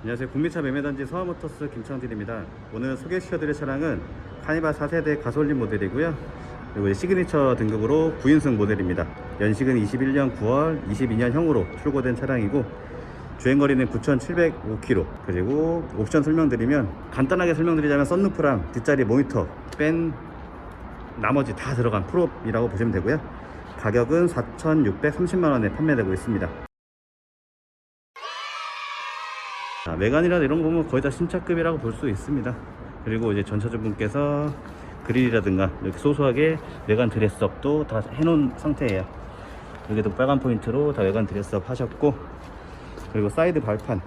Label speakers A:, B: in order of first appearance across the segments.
A: 안녕하세요. 국민차 매매단지 서화모터스 김창진입니다. 오늘 소개시켜드릴 차량은 카니발 4세대 가솔린 모델이고요. 그리고 시그니처 등급으로 9인승 모델입니다. 연식은 21년 9월 22년형으로 출고된 차량이고 주행거리는 9,705km 그리고 옵션 설명드리면 간단하게 설명드리자면 썬루프랑 뒷자리 모니터 뺀 나머지 다 들어간 프롭이라고 보시면 되고요. 가격은 4,630만원에 판매되고 있습니다. 자, 외관이나 이런 거 보면 거의 다 신차급이라고 볼 수 있습니다. 그리고 이제 전차주분께서 그릴이라든가 이렇게 소소하게 외관 드레스업도 다 해놓은 상태예요. 여기도 빨간 포인트로 다 외관 드레스업 하셨고 그리고 사이드 발판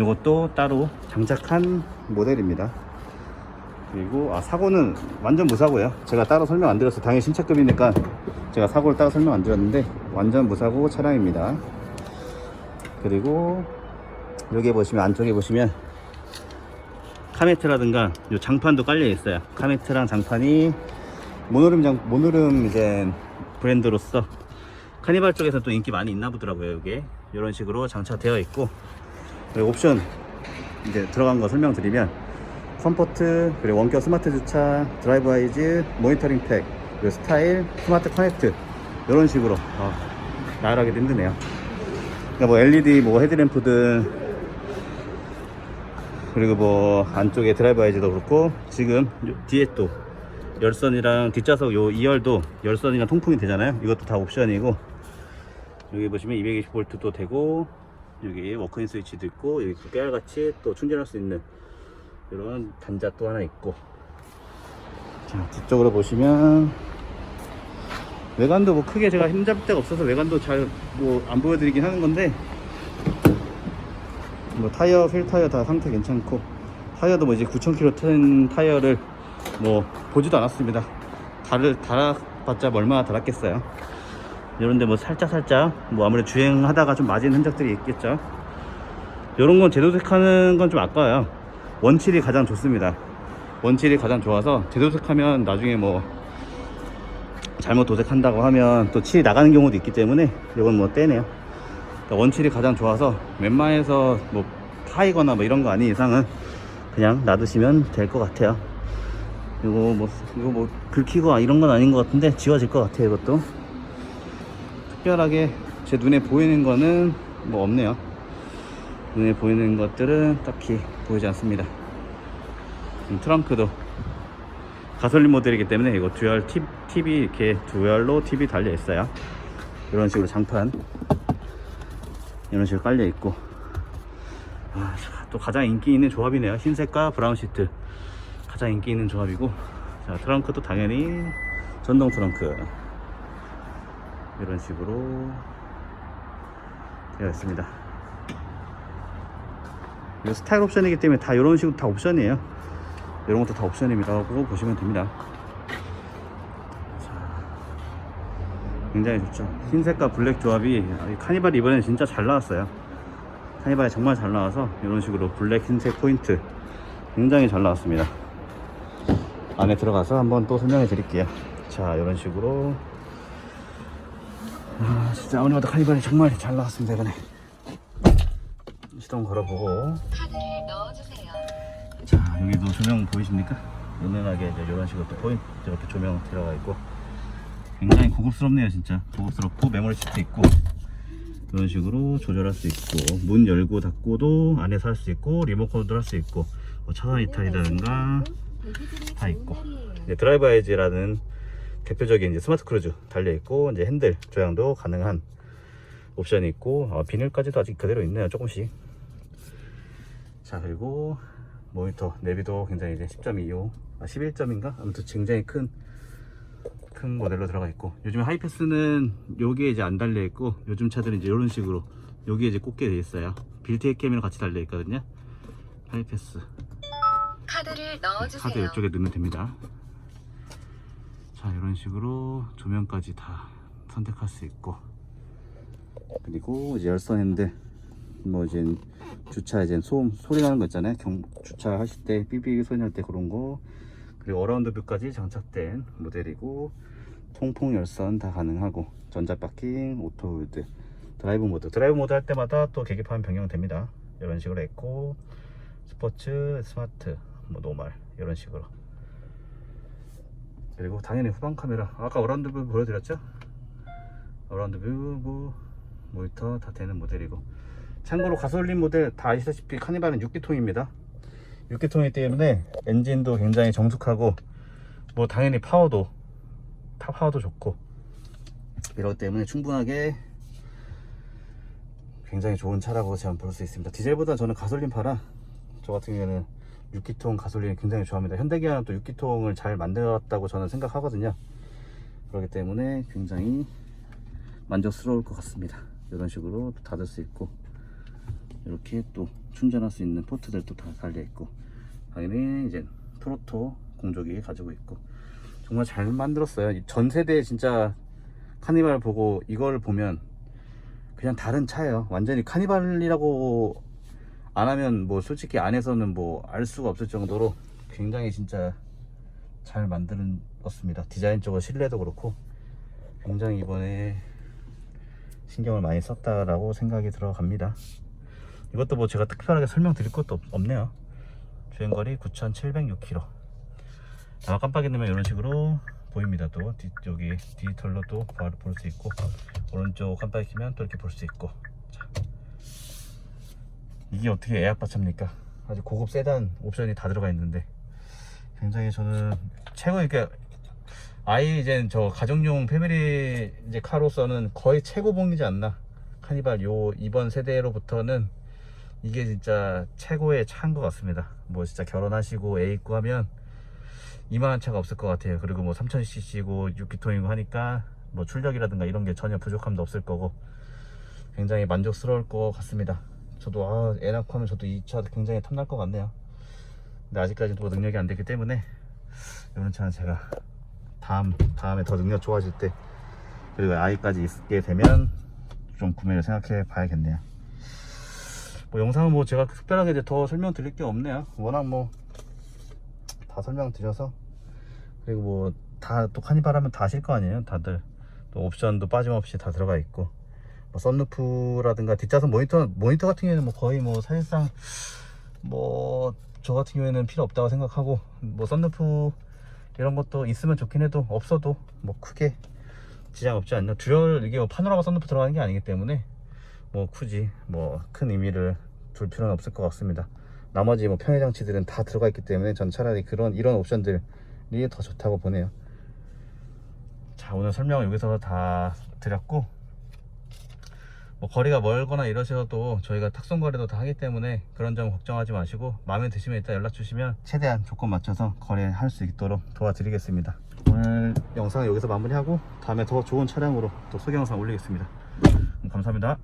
A: 이것도 따로 장착한 모델입니다. 그리고 아 사고는 완전 무사고요. 제가 따로 설명 안 드렸어요. 당연히 신차급이니까 제가 사고를 따로 설명 안 드렸는데 완전 무사고 차량입니다. 그리고 여기 보시면 안쪽에 보시면 카메트라든가 요 장판도 깔려 있어요. 카메트랑 장판이 모노름 장 모노름 이제 브랜드로서 카니발 쪽에서 또 인기 많이 있나 보더라고요. 이게 이런 식으로 장착되어 있고 그리고 옵션 이제 들어간 거 설명드리면 컴포트 그리고 원격 스마트 주차 드라이브 아이즈 모니터링 팩 그리고 스타일 스마트 커넥트 이런 식으로 어, 나열하기도 힘드네요. 그러니까 뭐 LED 뭐 헤드램프든 그리고 뭐 안쪽에 드라이브 아이즈도 그렇고 지금 요 뒤에 또 열선이랑 뒷좌석 요 2열도 열선이랑 통풍이 되잖아요. 이것도 다 옵션이고. 여기 보시면 220V도 되고 여기 워크인 스위치도 있고 여기 또 깨알같이 또 충전할 수 있는 이런 단자 또 하나 있고. 자 뒤쪽으로 보시면 외관도 뭐 크게 제가 힘잡을 데가 없어서 외관도 잘 뭐 안 보여드리긴 하는 건데 뭐 타이어 휠 타이어 다 상태 괜찮고 타이어도 뭐 이제 9,000km 탄 타이어를 뭐 보지도 않았습니다. 달을 달아봤자 뭐 얼마나 달았겠어요. 이런데 뭐 살짝 살짝 뭐 아무래도 주행하다가 좀 맞은 흔적들이 있겠죠. 이런 건 제도색하는 건 좀 아까워요. 원칠이 가장 좋습니다. 원칠이 가장 좋아서 제도색하면 나중에 뭐 잘못 도색한다고 하면 또 칠이 나가는 경우도 있기 때문에 이건 뭐 떼네요. 그러니까 원칠이 가장 좋아서 웬만해서 뭐 파이거나 뭐 이런 거 아닌 이상은 그냥 놔두시면 될 것 같아요. 이거 뭐 이거 뭐 긁히고 이런 건 아닌 것 같은데 지워질 것 같아요. 이것도 특별하게 제 눈에 보이는 거는 뭐 없네요. 눈에 보이는 것들은 딱히 보이지 않습니다. 음, 트렁크도 가솔린 모델이기 때문에 이거 듀얼 팁, 팁이 이렇게 듀얼로 팁이 달려 있어요. 이런 식으로 장판 이런 식으로 깔려 있고 아, 또 가장 인기 있는 조합이네요. 흰색과 브라운 시트. 가장 인기 있는 조합이고. 자 트렁크도 당연히 전동 트렁크. 이런 식으로 되어 있습니다. 이거 스타일 옵션이기 때문에 다 이런 식으로 다 옵션이에요. 이런 것도 다 옵션이라고 보시면 됩니다. 굉장히 좋죠. 흰색과 블랙 조합이 이 카니발 이번엔 진짜 잘 나왔어요. 카니발이 정말 잘 나와서 이런 식으로 블랙 흰색 포인트 굉장히 잘 나왔습니다. 안에 들어가서 한번 또 설명해 드릴게요. 자, 이런 식으로 아, 진짜 아무리 봐도 카니발이 정말 잘 나왔습니다 이번에. 시동 걸어보고
B: 카드를 넣어주세요.
A: 자 여기도 조명 보이십니까? 은은하게 이제 이런 식으로 또 포인트 이렇게 조명 들어가 있고 굉장히 고급스럽네요 진짜 고급스럽고 메모리 시트 있고 이런 식으로 조절할 수 있고 문 열고 닫고도 안에서 할 수 있고 리모컨도 할 수 있고 뭐 차선 이탈이라든가 다 있고. 이제 드라이브 아이즈라는 대표적인 이제 스마트 크루즈 달려 있고 이제 핸들 조향도 가능한 옵션이 있고 어, 비닐까지도 아직 그대로 있네요 조금씩. 자 그리고 모니터 내비도 굉장히 이제 10.25 아, 11점인가? 아무튼 굉장히 큰 큰 모델로 들어가 있고 요즘 하이패스는 여기에 이제 안 달려 있고 요즘 차들은 이제 이런 식으로 여기에 이제 꽂게 돼 있어요. 빌트에 캠이랑 같이 달려 있거든요. 하이패스.
B: 카드를
A: 네, 카드
B: 넣어주세요.
A: 이쪽에 넣으면 됩니다. 자 이런 식으로 조명까지 다 선택할 수 있고. 그리고 이제 열선 핸들 뭐 이제 주차 이제 소음 소리 나는 거 있잖아요. 경, 주차하실 때 삐삐 소리 날 때 그런 거 그리고 어라운드 뷰까지 장착된 모델이고 통풍 열선 다 가능하고 전자 파킹 오토 홀드 드라이브 모드. 드라이브 모드 할 때마다 또 계기판 변경됩니다. 이런 식으로 에코 스포츠 스마트 뭐 노멀 이런 식으로. 그리고 당연히 후방 카메라. 아까 어라운드 뷰 보여드렸죠? 어라운드 뷰 뭐, 모니터 다 되는 모델이고. 참고로 가솔린 모델 다 아시다시피 카니발은 6기통입니다 6기통이기 때문에 엔진도 굉장히 정숙하고 뭐 당연히 파워도 파- 파워도 좋고 이러기 때문에 충분하게 굉장히 좋은 차라고 저는 볼수 있습니다. 디젤보다 저는 가솔린파라 저 같은 경우에는 6기통 가솔린 굉장히 좋아합니다. 현대기아는 또 6기통을 잘 만들었다고 저는 생각하거든요. 그렇기 때문에 굉장히 만족스러울 것 같습니다. 이런 식으로 닫을 수 있고 이렇게 또 충전할 수 있는 포트들도 다 달려 있고 당연히 이제 트로토 공조기 가지고 있고. 정말 잘 만들었어요. 이전 세대 진짜 카니발 보고 이걸 보면 그냥 다른 차예요. 완전히 카니발이라고 안 하면 뭐 솔직히 안에서는 뭐 알 수가 없을 정도로 굉장히 진짜 잘 만들었습니다. 디자인적으로 실내도 그렇고 굉장히 이번에 신경을 많이 썼다라고 생각이 들어갑니다 이것도 뭐 제가 특별하게 설명드릴 것도 없- 없네요. 주행거리 9,706km 아 깜빡이면 이런 식으로 보입니다. 또 뒤쪽이 디지털로 또 바로 볼 수 있고 오른쪽 깜빡이 켜면 또 이렇게 볼 수 있고. 자. 이게 어떻게 에어 받칩니까? 아주 고급 세단 옵션이 다 들어가 있는데. 굉장히 저는 최고 이게 아이 이제 저 가정용 패밀리 이제 카로서는 거의 최고봉이지 않나. 카니발 요 이번 세대로부터는 이게 진짜 최고의 차인 것 같습니다. 뭐 진짜 결혼하시고 애 있고 하면 이만한 차가 없을 것 같아요. 그리고 뭐 3000cc고 6기통이고 하니까 뭐 출력이라든가 이런 게 전혀 부족함도 없을 거고 굉장히 만족스러울 것 같습니다. 저도 아, 애 낳고 하면 저도 이 차 굉장히 탐날 것 같네요. 근데 아직까지 뭐 능력이 안 됐기 때문에 이런 차는 제가 다음 다음에 더 능력 좋아질 때 그리고 아이까지 있게 되면 좀 구매를 생각해 봐야겠네요 뭐 영상은 뭐 제가 특별하게 더 설명드릴 게 없네요. 워낙 뭐 다 설명드려서. 그리고 뭐 다 또 카니발 하면 다 아실 거 아니에요 다들. 또 옵션도 빠짐없이 다 들어가 있고. 뭐 썬루프라든가 뒷좌석 모니터 모니터 같은 경우에는 뭐 거의 뭐 사실상 뭐 저 같은 경우에는 필요 없다고 생각하고 뭐 썬루프 이런 것도 있으면 좋긴 해도 없어도 뭐 크게 지장 없지 않나. 듀얼 이게 뭐 파노라마 썬루프 들어가는 게 아니기 때문에 뭐 굳이 뭐 큰 의미를 둘 필요는 없을 것 같습니다. 나머지 뭐 편의 장치들은 다 들어가 있기 때문에 전 차라리 그런 이런 옵션들이 더 좋다고 보네요. 자 오늘 설명을 여기서 다 드렸고 뭐 거리가 멀거나 이러셔도 저희가 탁송 거리도 다 하기 때문에 그런 점 걱정하지 마시고 마음에 드시면 일단 연락 주시면 최대한 조건 맞춰서 거래할 수 있도록 도와드리겠습니다. 오늘 영상은 여기서 마무리하고 다음에 더 좋은 차량으로 또 소개 영상 올리겠습니다. 감사합니다